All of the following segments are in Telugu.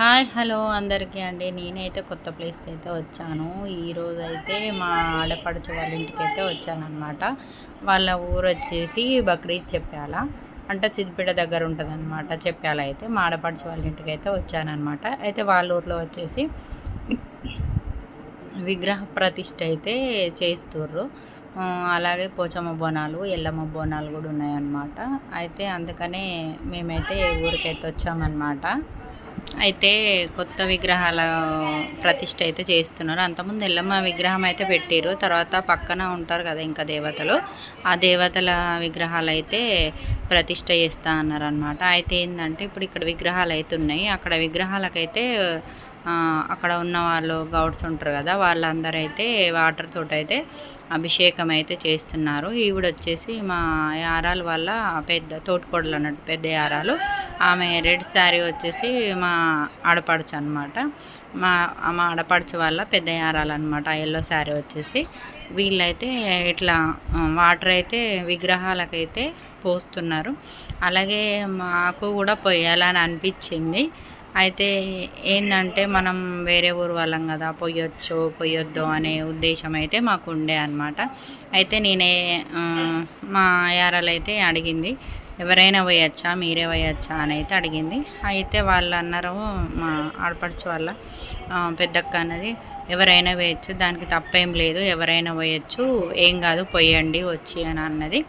హాయ్ హలో అందరికీ అండి. నేనైతే కొత్త ప్లేస్కి అయితే వచ్చాను. ఈరోజు అయితే మా ఆడపడుచు వాళ్ళ ఇంటికి అయితే వచ్చానమాట వాళ్ళ ఊరు వచ్చేసి బక్రీద్ చెప్పాల. అంటే సిద్దిపేట దగ్గర ఉంటుంది అనమాట చెప్పాల అయితే. మా ఆడపడుచు వాళ్ళ ఇంటికి అయితే వచ్చానమాట అయితే వాళ్ళ ఊర్లో వచ్చేసి విగ్రహ ప్రతిష్ఠ అయితే చేస్తుర్రు. అలాగే పోచమ్మ బోనాలు ఎల్లమ్మ బోనాలు కూడా ఉన్నాయన్నమాట. అయితే అందుకనే మేమైతే ఊరికైతే వచ్చామన్నమాట. అయితే కొత్త విగ్రహాల ప్రతిష్ట అయితే చేస్తున్నారు. అంతకుముందు ఎల్లమ్మ విగ్రహం అయితే పెట్టారు తర్వాత పక్కన ఉంటారు కదా ఇంకా దేవతలు. ఆ దేవతల విగ్రహాలు అయితే ప్రతిష్ట చేస్తా అన్నారు అనమాట అయితే ఏంటంటే ఇప్పుడు ఇక్కడ విగ్రహాలు అయితే ఉన్నాయి. అక్కడ విగ్రహాలకైతే అక్కడ ఉన్న వాళ్ళు గౌడ్స్ ఉంటారు కదా వాళ్ళందరూ అయితే వాటర్ తోటి అయితే అభిషేకం అయితే చేస్తున్నారు. ఈవిడ వచ్చేసి మా యారాలు వాళ్ళ పెద్ద తోటికోడలు అన్నట్టు పెద్ద యారాలు. ఆమె రెడ్ శారీ వచ్చేసి మా ఆడపడుచు అనమాట మా మా ఆడపడుచు వాళ్ళ పెద్ద యారాలు అనమాట ఎల్లో శారీ వచ్చేసి. వీళ్ళైతే ఇట్లా వాటర్ అయితే విగ్రహాలకైతే పోస్తున్నారు. అలాగే మాకు కూడా పోయాలని అనిపించింది. అయితే ఏంటంటే మనం వేరే ఊరు వాళ్ళం కదా పొయ్యొచ్చు పొయ్యొద్దు అనే ఉద్దేశం అయితే మాకు ఉండే అనమాట అయితే నేనే మా యారాలు అయితే అడిగింది ఎవరైనా పోయొచ్చా? మీరే పోయొచ్చా? అని అయితే అడిగింది. అయితే వాళ్ళు అన్నారు మా ఆడపడుచు వాళ్ళ పెద్దక్క అన్నది ఎవరైనా వేయచ్చు దానికి తప్పేం లేదు ఎవరైనా పోయొచ్చు ఏం కాదు పోయండి వచ్చి అని అన్నది.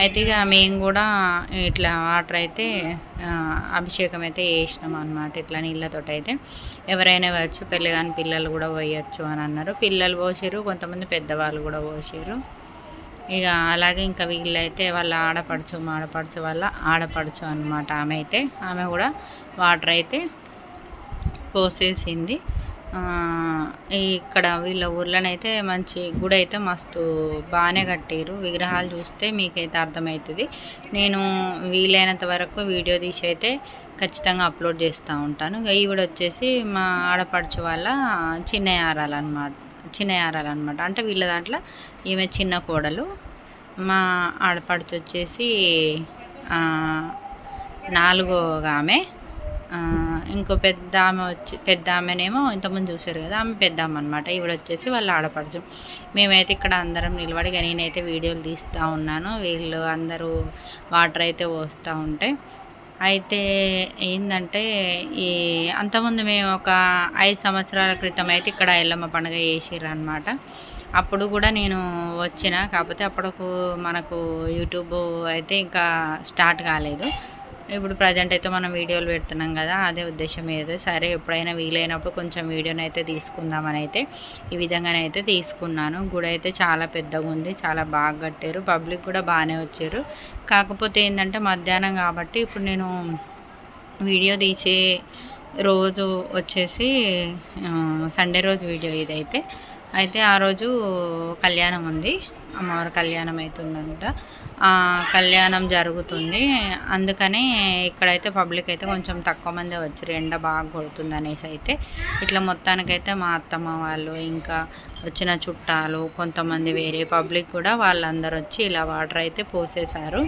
అయితే ఇక మేము కూడా ఇట్లా వాటర్ అయితే అభిషేకం అయితే చేసినాం అనమాట ఇట్లా నీళ్ళతోటి అయితే. ఎవరైనా పోయచ్చు పెళ్ళి కానీ పిల్లలు కూడా పోయచ్చు అని అన్నారు. పిల్లలు పోసారు కొంతమంది పెద్దవాళ్ళు కూడా పోసారు ఇక అలాగే ఇంకా వీళ్ళైతే వాళ్ళ ఆడపడుచు మాడపడుచు వాళ్ళ ఆడపడుచు అనమాట ఆమె అయితే. ఆమె కూడా వాటర్ అయితే పోసేసింది. ఇక్కడ వీళ్ళ ఊర్లోనైతే మంచి గుడి అయితే మస్తు బాగానే కట్టారు విగ్రహాలు చూస్తే మీకైతే అర్థమవుతుంది. నేను వీలైనంత వరకు వీడియో తీసి అయితే ఖచ్చితంగా అప్లోడ్ చేస్తూ ఉంటాను. ఇక ఈవిడ వచ్చేసి మా ఆడపడుచు వాళ్ళ చిన్న యారాలు అనమాట చిన్న యారాలు అనమాట అంటే వీళ్ళ దాంట్లో ఈమె చిన్న కోడలు మా ఆడపడుచు వచ్చేసి నాలుగో ఆమె. ఇంకో పెద్ద ఆమె వచ్చి పెద్ద ఆమెనేమో ఇంతకుముందు చూసారు కదా ఆమె పెద్ద ఆమె అనమాట ఈవిడ వచ్చేసి వాళ్ళు ఆడపడుచు మేమైతే ఇక్కడ అందరం నిలబడిగా నేనైతే వీడియోలు తీస్తూ ఉన్నాను. వీళ్ళు అందరూ వాటర్ అయితే పోస్తూ ఉంటే అయితే ఏంటంటే ఈ అంతకుముందు మేము ఒక ఐదు సంవత్సరాల క్రితం అయితే ఇక్కడ ఎల్లమ్మ పండుగ చేసిర్రు అనమాట అప్పుడు కూడా నేను వచ్చిన కాకపోతే అప్పటికు మనకు యూట్యూబ్ అయితే ఇంకా స్టార్ట్ కాలేదు. ఇప్పుడు ప్రజెంట్ అయితే మనం వీడియోలు పెడుతున్నాం కదా అదే ఉద్దేశం ఏదో? సరే ఎప్పుడైనా వీలైనప్పుడు కొంచెం వీడియోని అయితే తీసుకుందామని అయితే ఈ విధంగానైతే తీసుకున్నాను. గుడి అయితే చాలా పెద్దగా ఉంది చాలా బాగా కట్టారు. పబ్లిక్ కూడా బాగానే వచ్చారు. కాకపోతే ఏంటంటే మధ్యాహ్నం కాబట్టి ఇప్పుడు నేను వీడియో తీసే రోజు వచ్చేసి సండే రోజు వీడియో ఇదైతే. అయితే ఆ రోజు కళ్యాణం ఉంది. అమ్మవారి కళ్యాణం అవుతుందంట. కళ్యాణం జరుగుతుంది. అందుకనే ఇక్కడైతే పబ్లిక్ అయితే కొంచెం తక్కువ మంది వచ్చారు. ఎండ బాగా కొడుతుంది అనేసి అయితే. ఇట్లా మొత్తానికైతే మా అత్తమ్మ వాళ్ళు ఇంకా వచ్చిన చుట్టాలు కొంతమంది వేరే పబ్లిక్ కూడా వాళ్ళందరూ వచ్చి ఇలా వాటర్ అయితే పోసేశారు.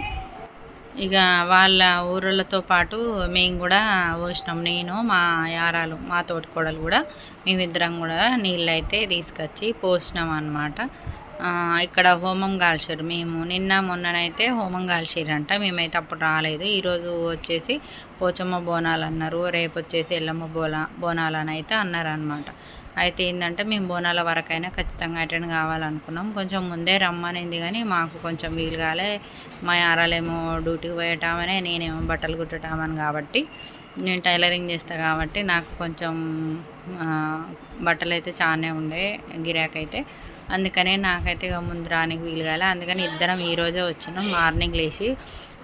ఇక వాళ్ళ ఊరులతో పాటు మేము కూడా పోసినాం. నేను మా యారాలు మా తోటికోడలు కూడా మేమిద్దరం కూడా నీళ్ళు అయితే తీసుకొచ్చి పోసినాం అనమాట ఇక్కడ హోమం కాల్చారు. మేము నిన్న మొన్ననైతే హోమం కాల్చారంట మేమైతే అప్పుడు రాలేదు. ఈరోజు వచ్చేసి పోచమ్మ బోనాలు అన్నారు. రేపు వచ్చేసి ఎల్లమ్మ బోనా బోనాలు అని అయితే అన్నారు అనమాట అయితే ఏంటంటే మేము బోనాల వరకైనా ఖచ్చితంగా అటెండ్ కావాలనుకున్నాం. కొంచెం ముందే రమ్మనింది కానీ మాకు కొంచెం వీలు కాలే. మా యారాలేమో డ్యూటీకి పోయటమనే నేనేమో బట్టలు కుట్టటామని కాబట్టి నేను టైలరింగ్ చేస్తా కాబట్టి నాకు కొంచెం బట్టలు అయితే చాలానే ఉండే గిరాకైతే. అందుకనే నాకైతే ఇక ముందు రానికి వీలు కాలే. అందుకని ఇద్దరం ఈరోజే వచ్చినాం. మార్నింగ్ లేచి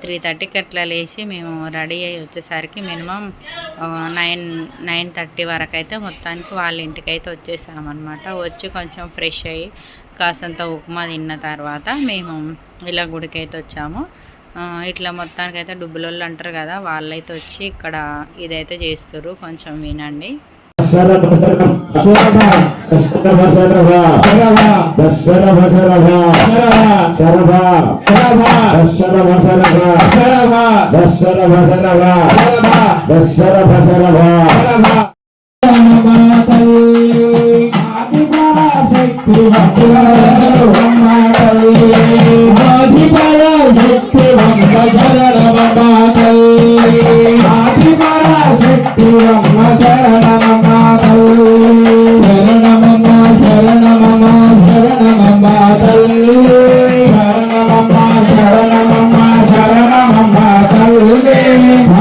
త్రీ థర్టీకి అట్లా లేచి మేము రెడీ అయ్యి వచ్చేసరికి మినిమం నైన్ నైన్ థర్టీ వరకు అయితే మొత్తానికి వాళ్ళ ఇంటికి అయితే వచ్చేసామన్నమాట. వచ్చి కొంచెం ఫ్రెష్ అయ్యి కాసంత ఉప్మా తిన్న తర్వాత మేము ఇలా గుడికి అయితే వచ్చాము ఇట్లా మొత్తానికి అయితే డుబ్బులోళ్ళు అంటారు కదా వాళ్ళైతే వచ్చి ఇక్కడ ఇదైతే చేస్తారు కొంచెం వినండి. దశరథ దశరథ దశరథ దశరథ దశరథ దశరథ శరభ దశరథ దశరథ దశరథ దశరథ దశరథ దశరథ శక్తి వందరణ మాతల్ శరణమమ్మ శరణమమ్మ తల్లి శరణమమ్మ శరణమమ్మ శరణమమ్మ తల్లి శరణమమ్మ శరణమమ్మ శరణమమ్మ తల్లి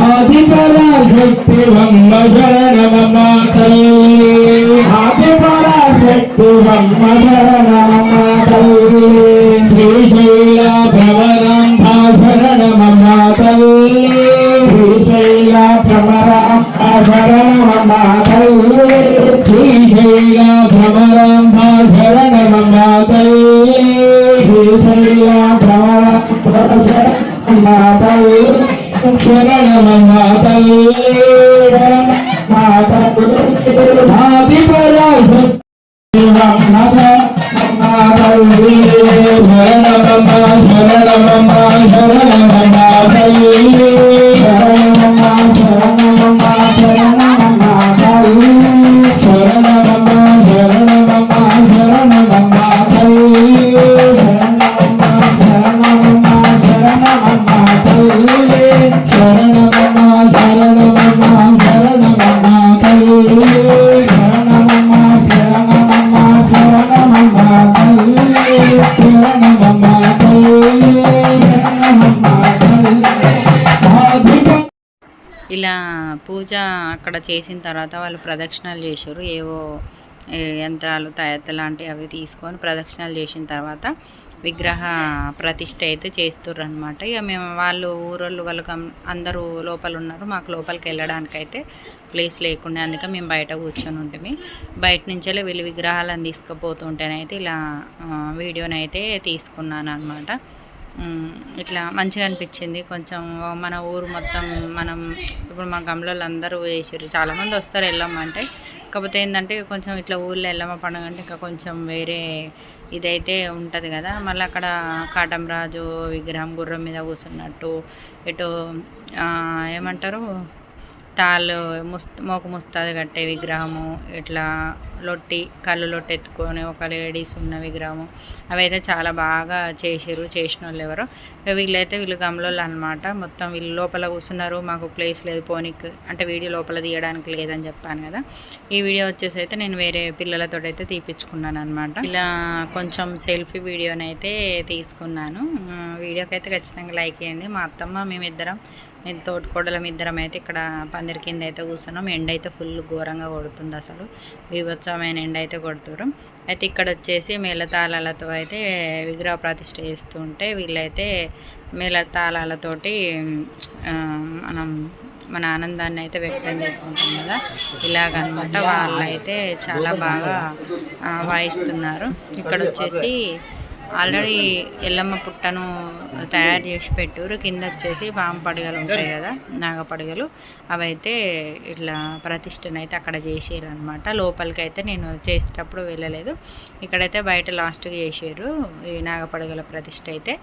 ఆదిపరాశక్తి అమ్మ శరణమమ్మ తల్లి శరణమమ్మ తల్లి శ్రీశైల మాతలు పూజ అక్కడ చేసిన తర్వాత వాళ్ళు ప్రదక్షిణాలు చేశారు. ఏవో ఏ యంత్రాలు తయత్త లాంటివి అవి తీసుకొని ప్రదక్షిణాలు చేసిన తర్వాత విగ్రహ ప్రతిష్ట అయితే చేస్తుర్రు అనమాట ఇక మేము వాళ్ళు ఊరోళ్ళు వాళ్ళకి అందరూ లోపల ఉన్నారు. మాకు లోపలికి వెళ్ళడానికి అయితే ప్లేస్ లేకుండా అందుకే మేము బయట కూర్చొని ఉంటుంది బయట నుంచే వీళ్ళు విగ్రహాలను తీసుకుపోతుంటేనైతే ఇలా వీడియోనైతే తీసుకున్నాను అనమాట ఇట్లా మంచిగా అనిపించింది. కొంచెం మన ఊరు మొత్తం మనం ఇప్పుడు మా గమలలో అందరూ వేసారు చాలామంది వస్తారు వెళ్ళమ్మ అంటే. కాకపోతే ఏంటంటే కొంచెం ఇట్లా ఊళ్ళో వెళ్ళమ్మ పండుగ అంటే ఇంకా కొంచెం వేరే ఇదైతే ఉంటుంది కదా. మళ్ళీ అక్కడ కాటంరాజు విగ్రహం గుర్రం మీద కూర్చున్నట్టు ఇటు ఏమంటారు? తాళ్ళు ముస్త మోకు ముస్తాది కట్టే విగ్రహము ఇట్లా లొట్టి కళ్ళు లొట్టి ఎత్తుకొని ఒక లేడీస్ ఉన్న విగ్రహము. అవైతే చాలా బాగా చేసారు చేసిన వాళ్ళు ఎవరో వీళ్ళైతే వీళ్ళు గమలోళ్ళు అనమాట మొత్తం వీళ్ళు లోపల కూర్చున్నారు. మాకు ప్లేస్ లేదు పోనీకి. అంటే వీడియో లోపల తీయడానికి లేదని చెప్పాను కదా. ఈ వీడియో వచ్చేసి అయితే నేను వేరే పిల్లలతో అయితే తీపించుకున్నాను అనమాట ఇలా కొంచెం సెల్ఫీ వీడియోనైతే తీసుకున్నాను. వీడియోకి అయితే ఖచ్చితంగా లైక్ చేయండి. మా అత్తమ్మ మేమిద్దరం మేము తోటికోడలం ఇద్దరం అయితే ఇక్కడ పందిరి కింద అయితే కూర్చున్నాం. ఎండ అయితే ఫుల్ ఘోరంగా కొడుతుంది అసలు. బీభత్సమైన ఎండ అయితే కొడుతురు అయితే ఇక్కడ వచ్చేసి మేళతాళాలతో అయితే విగ్రహ ప్రతిష్ట చేస్తుంటే వీళ్ళైతే మేళతాళాలతోటి మనం మన ఆనందాన్ని అయితే వ్యక్తం చేసుకుంటాం కదా. ఇలాగనమాట వాళ్ళైతే చాలా బాగా వాయిస్తున్నారు. ఇక్కడ వచ్చేసి ఆల్రెడీ ఎల్లమ్మ పుట్టను తయారు చేసి పెట్టారు. కింద వచ్చేసి పాము పడగలు ఉంటాయి కదా నాగపడగలు అవైతే ఇట్లా ప్రతిష్టను అయితే అక్కడ చేసారు అనమాట లోపలికి అయితే నేను చేసేటప్పుడు వెళ్ళలేదు. ఇక్కడైతే బయట లాస్ట్కి చేసారు ఈ నాగపడగల ప్రతిష్ట అయితే.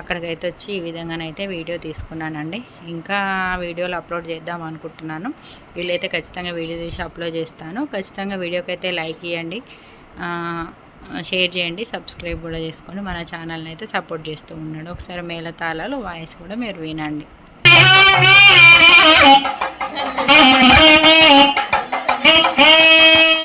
అక్కడికైతే వచ్చి ఈ విధంగానైతే వీడియో తీసుకున్నానండి. ఇంకా వీడియోలు అప్లోడ్ చేద్దాం అనుకుంటున్నాను. వీళ్ళైతే ఖచ్చితంగా వీడియో తీసి అప్లోడ్ చేస్తాను. ఖచ్చితంగా వీడియోకి అయితే లైక్ ఇవ్వండి షేర్ చేయండి సబ్స్క్రైబ్ కూడా చేసుకోండి మన ఛానల్ని అయితే సపోర్ట్ చేస్తూ ఉండండి ఒకసారి మేళతాళాలు వాయిస్ కూడా మీరు వినండి Hey, hey, hey.